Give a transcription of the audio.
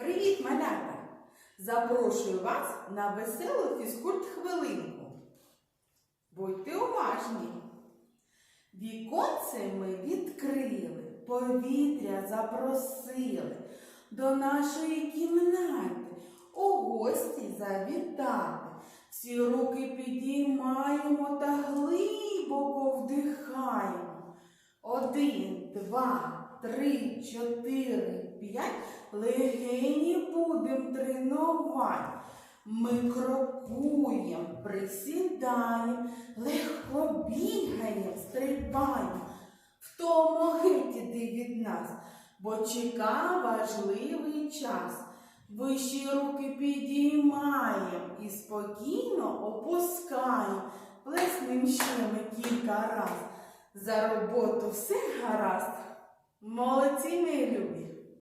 Привіт, малята! Запрошую вас на веселу фізкульт-хвилинку. Будьте уважні. Віконце ми відкрили, повітря запросили до нашої кімнати, у гості завітати. Всі руки підіймаємо та глибоко вдихаємо. Один, два, три, чотири, п'ять. Легені будем тренувати. Ми крокуємо, присідаємо, легко бігаємо, стрибаємо. Втомо геть іди від нас, бо чека важливий час. Вищі руки підіймаємо і спокійно опускаємо. Плеснем ще ми кілька раз. За роботу все гаразд. Молодці, мої любі.